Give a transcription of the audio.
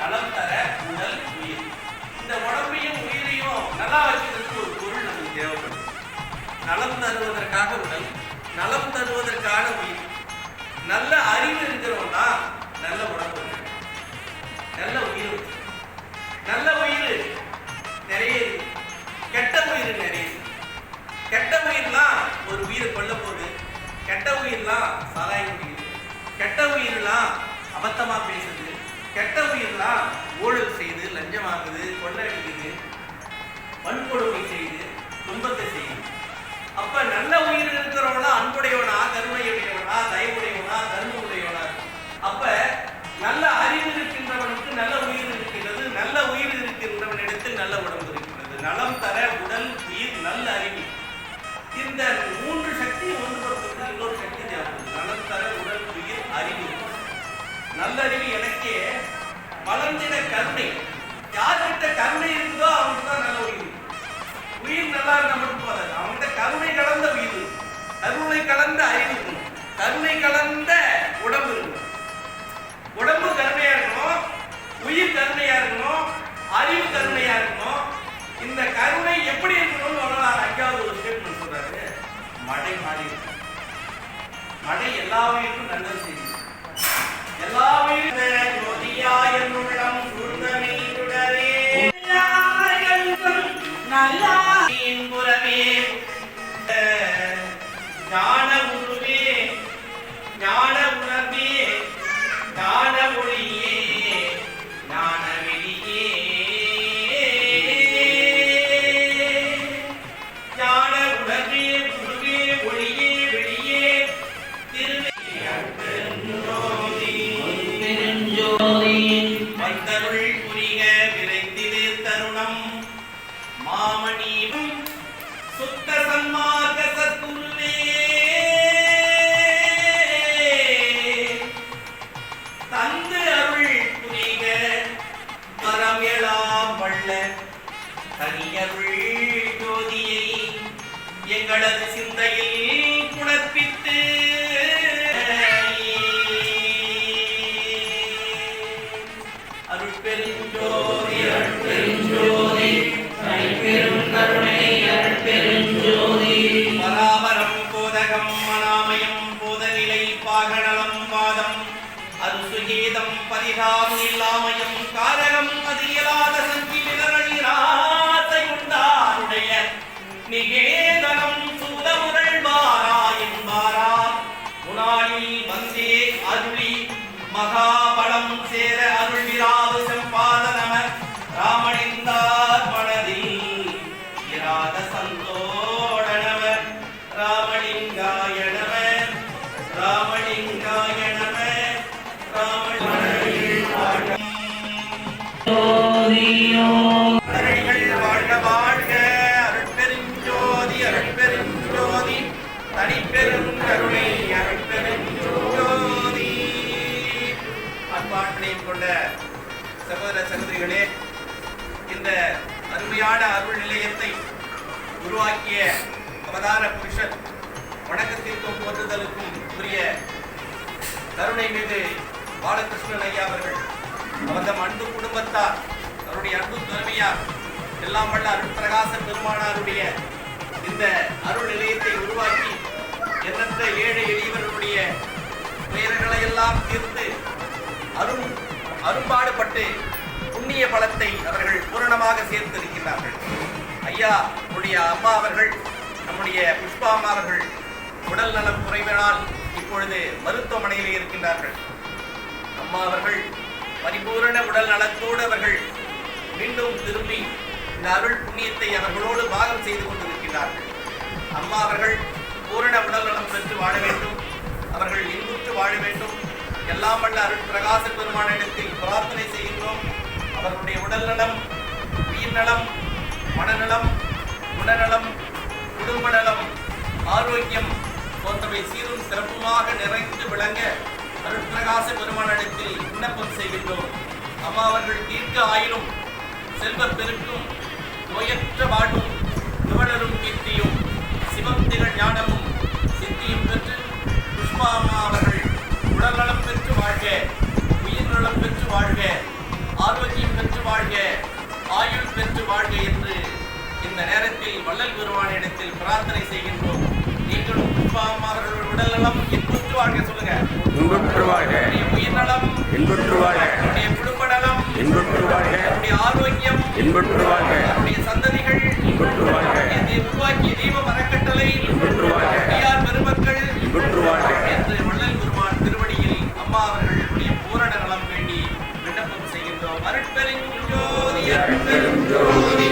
நலம் தர உடல் உயிர் இந்த உடம்பையும் உயிரையும் நல்லா ஒரு பொருள் நமக்கு நலம் தருவதற்காக உடல். நலம் தருவதற்கான உயிர். நல்ல அறிவு இருக்கிறோம்னா நல்ல உடம்பு. நல்ல உயிர். நல்ல உயிர் நிறைய இருக்கு. கெட்ட உயிர் நிறைய இருக்கு. கெட்ட உயிர்லாம் ஒரு உயிரை கொல்ல போகுது கெட்ட உயிர்லாம் சாராய முடியுது கெட்ட உயிர்லாம் அபத்தமா பேசுது. கெட்ட உயிர்லாம் ஊழல் செய்து லஞ்சம் வாங்குது கொள்ளடிக்குது வன்கொடுமை செய்து துன்பத்தை செய்யுது. அப்ப நல்ல உயிர் இருக்கிறவனா அன்புடையவனா கருணையுடையவனா தயவுடைய கருணை கலந்த உடம்பு இருக்கணும். உடம்பு கருணையா இருக்கணும் உயிர் கருணையா இருக்கணும் அறிவு கருணையா இருக்கணும். இந்த கருணை எப்படி இருக்கணும்னு வரலாறு அஞ்சாவது ஒரு ஸ்டேட்மெண்ட் சொல்றாரு. மழை மாறி இருக்கு. மழை எல்லா உயிருக்கும் நல்லது செய்யும். எங்களது சிந்தையில் குணப்பித்து அருட்பெருஞ்சோதி அருட்பெருஞ்சோதி பராபரம் போதகம் மனாமயம் போதநிலை பாகணலம் பாதம் அருசுகீதம் இல்லாமயம் கொண்ட சகோதர சகோதரிகளே இந்த அருமையான அருள் நிலையத்தை உருவாக்கிய அவதார புருஷன் வணக்கத்திற்கும் போற்றுதலுக்கும் உரிய கருணை மீது பாலகிருஷ்ணன் ஐயா அவர்கள் அவர்தம் அன்பு குடும்பத்தார் அவருடைய அன்பு தலைமையார் எல்லாம் வல்ல அருள் பிரகாச பெருமானாருடைய இந்த அருள் நிலையத்தை உருவாக்கி எண்ணற்ற ஏழை எளியவர்களுடைய துயர்களை எல்லாம் தீர்த்து அரும் அரும்பாடுபட்டு புண்ணிய பலத்தை அவர்கள் பூரணமாக சேர்த்திருக்கிறார்கள் ஐயா உடைய அம்மா அவர்கள் நம்முடைய புஷ்பா அம்மா அவர்கள் உடல் நலம் குறைவினால் இப்பொழுது மருத்துவமனையில் இருக்கின்றார்கள். அம்மா அவர்கள் பரிபூரண உடல் நலத்தோடு அவர்கள் மீண்டும் திரும்பி இந்த அருள் புண்ணியத்தை அவர்களோடு பாகம் செய்து கொண்டிருக்கிறார்கள் அம்மா அவர்கள் பூரண உடல் நலம் பெற்று வாழ வேண்டும். அவர்கள் இன்புற்று வாழ வேண்டும். எல்லாம் வல்ல அருள் பிரகாச பெருமானிடத்தில் பிரார்த்தனை செய்கின்றோம். அவர்களுடைய உடல் நலம் உயிர் நலம் மனநலம் குணநலம் குடும்ப நலம் ஆரோக்கியம் போன்றவை சீரும் சிறப்புமாக நிறைந்து விளங்க அருட்பிரகாச பெருமானிடத்தில் விண்ணப்பம் செய்கின்றோம். அம்மா அவர்கள் தீர்க்க ஆயிலும் செல்வப் பெருக்கும் நோயற்ற வாழ்வும் நுவலரும் கீர்த்தியும் சிவம் திகழ் ஞானமும் சித்தியும் பெற்று புஷ்பா அம்மா அவர்கள் உடல் நலம் பெற்று வாழ்க உயிர் நலம் பெற்று வாழ்க ஆரோக்கியம் பெற்று வாழ்க ஆயுள் பெற்று வாழ்க என்று இந்த நேரத்தில் வள்ளல் பெருமானிடத்தில் பிரார்த்தனை செய்கின்றோம். நீங்களும் புஷ்பா அம்மா அவர்கள் உடல் நலம் இன்புற்று வாழ்க. சொல்லுங்க இன்புற்று வாழ்க ஆரோக்கியம் இன்புற்று வாழ்க சந்ததிகள் இன்புற்று வாழ்க உருவாக்கிய தீப மரக்கட்டளை இன்புற்று வாழ்க பெருமக்கள் இன்புற்று வாழ்க என்று வள்ளல் குருமான் திருவடியில் அம்மா அவர்களுடைய பூரண வேண்டி விண்ணப்பம் செய்கின்றோம். அருட்பெருஞ்சோதி அருட்பெருஞ்சோதி